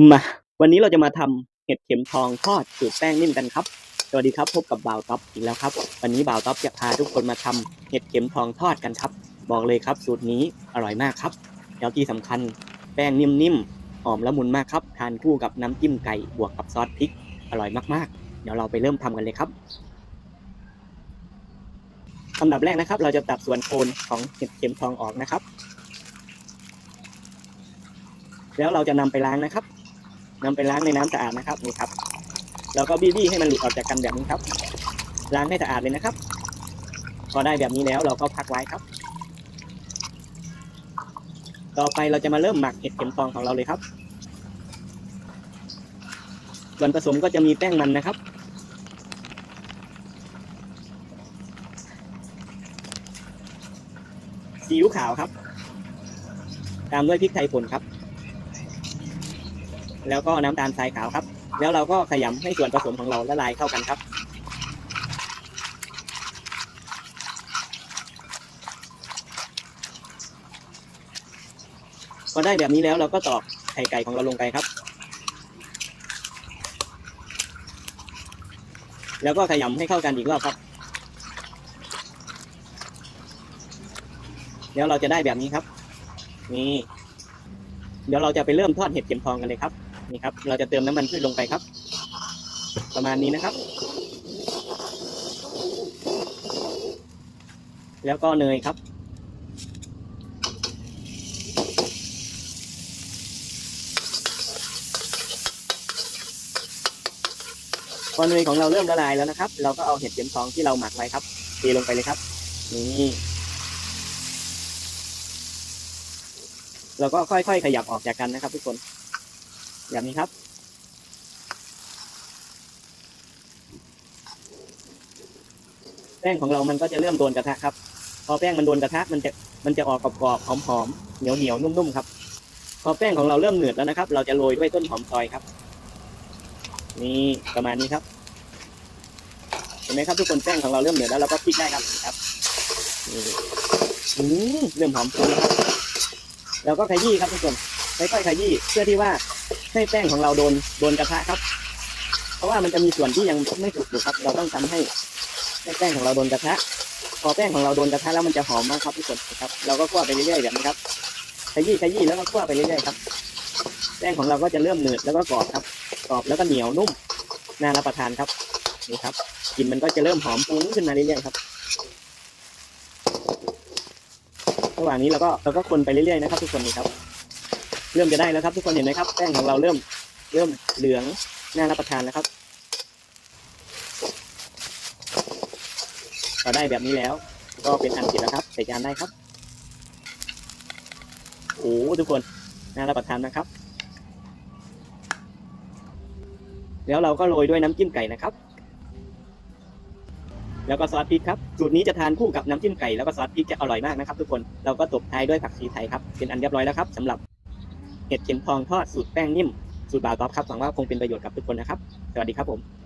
มาวันนี้เราจะมาทำเห็ดเข็มทองทอดสูตรแป้งนิ่มกันครับ สวัสดีครับพบกับบ่าวท็อปอีกแล้วครับ วันนี้บ่าวท็อปจะพาทุกคนมาทำเห็ดเข็มทองทอดกันครับ บอกเลยครับ สูตรนี้อร่อยมากครับแล้วที่สำคัญแป้งนิ่มๆหอมละมุนมากครับ ทานคู่กับน้ำจิ้มไก่บวกกับซอสพริก อร่อยมากๆ เดี๋ยวเราไปเริ่มทำกันเลยครับอันดับแรกนะครับ เราจะตัดส่วนโคนของเห็ดเข็มทองออกนะครับ แล้วเราจะนำไปล้างนะครับ นำไปล้างในน้ำสะอาดนะครับนี่ครับแล้วก็บี้ๆให้มันหลุดออกจากกันแบบนี้ครับ ล้างให้สะอาดเลยนะครับ พอได้แบบนี้แล้วเราก็พักไว้ครับ ต่อไปเราจะมาเริ่มหมักเห็ดเข็มทองของเราเลยครับ ส่วนผสมก็จะมีแป้งมันนะครับ ซีอิ๊วขาวครับ ตามด้วยพริกไทยป่นครับ แล้วก็น้ำตาลทรายขาวครับ แล้วเราก็ขยำให้ส่วนผสมของเราละลายเข้ากันครับพอได้แบบนี้แล้วเราก็ตอกไข่ไก่ของเราลงไปครับ แล้วก็ขยำให้เข้ากันอีกรอบครับ แล้วเราจะได้แบบนี้ครับ นี่ เดี๋ยวเราจะไปเริ่มทอดเห็ดเข็มทองกันเลยครับ นี่ครับ เราจะเติมน้ำมันพืชลงไปครับ ประมาณนี้นะครับ แล้วก็เนยครับ พอเนยของเราเริ่มละลายแล้วนะครับ เราก็เอาเห็ดเข็มทองที่เราหมักไว้ครับเทลงไปเลยครับ นี่เราก็ค่อยๆ ขยับออกจากกันนะครับทุกคน แบบนี้ครับแป้งของเรามันก็จะเริ่มโดนกระทะครับ พอแป้งมันโดนกระทะมันจะมันจะออกกรอบๆหอมๆเหนียวเหนียวๆนุ่มๆครับ พอแป้งของเราเริ่มเหนืดแล้วนะครับ เราจะโรยด้วยต้นหอมซอยครับ นี่ประมาณนี้ครับ เห็นไหมครับทุกคนแป้งของเราเริ่มเหนืดแล้วเราก็พลิกได้ครับครับนี่อืมเริ่มหอมฟุ้งแล้วครับ เราก็ขยี้ครับทุกคนค่อยๆขยี้เพื่อที่ว่า ให้แป้งของเราโดนโดนกระทะครับ เพราะว่ามันจะมีส่วนที่ยังไม่สุกอยู่ครับ เราต้องทำให้ให้แป้งของเราโดนกระทะ พอแป้งของเราโดนกระทะแล้วมันจะหอมมากครับทุกคนครับ เราก็คั่วไปเรื่อยๆแบบนี้ครับขยี้ขยี้แล้วก็คั่วไปเรื่อยๆครับ แป้งของเราก็จะเริ่มหนืดแล้วก็กรอบครับ กรอบแล้วก็เหนียวนุ่มน่ารับประทานครับนี่ครับกลิ่นมันก็จะเริ่มหอมฟุ้งขึ้นมาเรื่อยๆครับระหว่างนี้เราก็เราก็คนไปเรื่อยๆนะครับ ทุกคนนี่ครับ เริ่มจะได้แล้วครับ ทุกคนเห็นไหมครับ แป้งของเราเริ่มเริ่มเหลืองน่ารับประทานแล้วครับพอได้แบบนี้แล้ว ก็เป็นอันเสร็จแล้วครับใส่จานได้ครับโอ้ทุกคนน่ารับประทานนะครับ แล้วเราก็โรยด้วยน้ำจิ้มไก่นะครับ แล้วก็ซอสพริกครับสูตรนี้จะทานคู่กับน้ำจิ้มไก่แล้วก็ซอสพริกจะอร่อยมากนะครับ ทุกคนเราก็ตบท้ายด้วยผักชีไทยครับเป็นอันเรียบร้อยแล้วครับสำหรับ เห็ดเข็มทองทอดสูตรแป้งนิ่ม สูตรบาวท็อฟครับหวังว่าคงเป็นประโยชน์กับทุกคนนะครับ สวัสดีครับผม